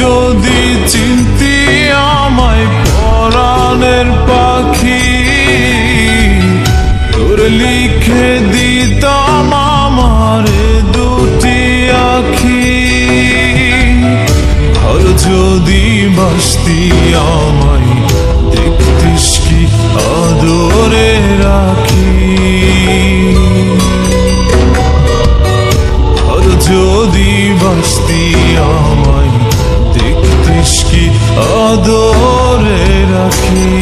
যদি চিন্তি আমায় পরাণের পাখি, তোর লিখে দিতাম আমার দুটি আখি। আর যদি বাসতি আমায় আদরে রাখি।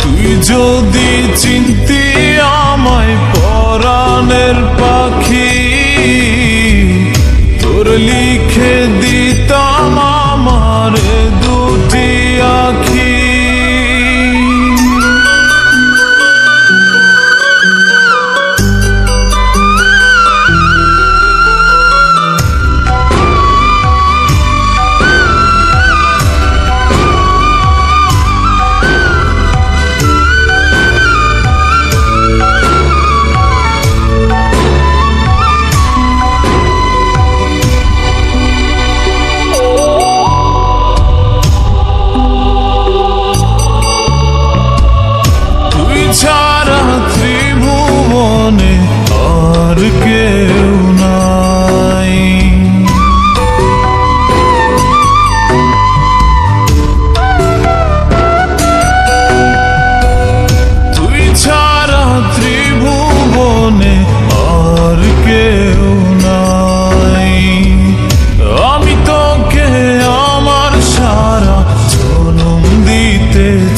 তুই যদি চিনতি আমায় পরাণের পাখি তোর লিখে দিতাম আমার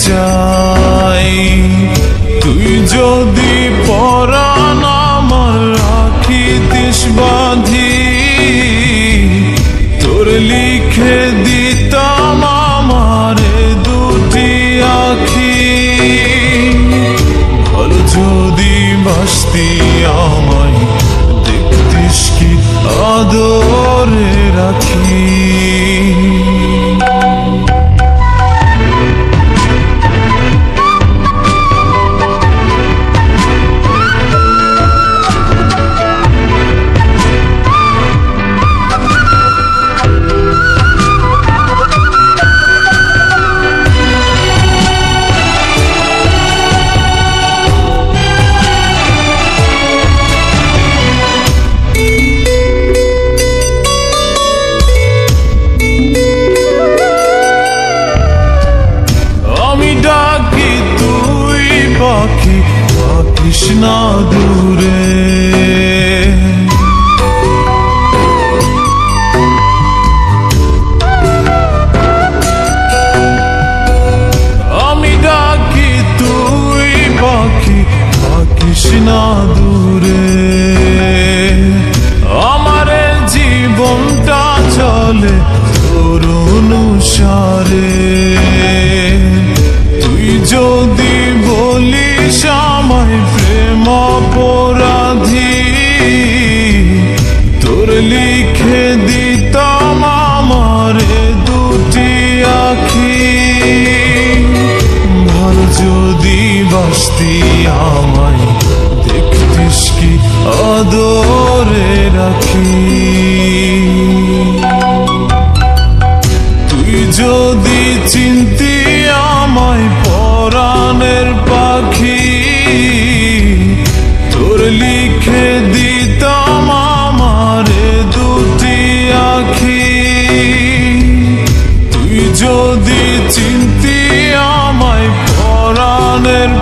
চাই। তুই যদি পরাণ আমার রাখিতিস বাঁধি, তোর লিখে দিতাম আমারে দুটি আখি। ভালো যদি বাসতি আমায়, দেখতিস কি আদরে? না দূরে। আমি ডাকি তুই পাখি পাখিস না দূরে। বাসতি আমায় দেখতিস কি আদরে?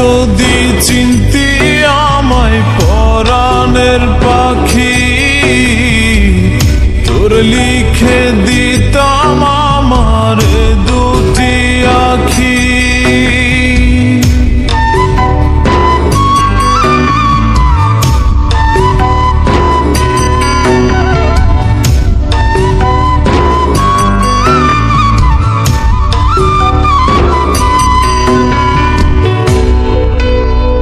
যদি চিনতি আমায় পরাণের পাখি তোর লিখে দিতাম আমারে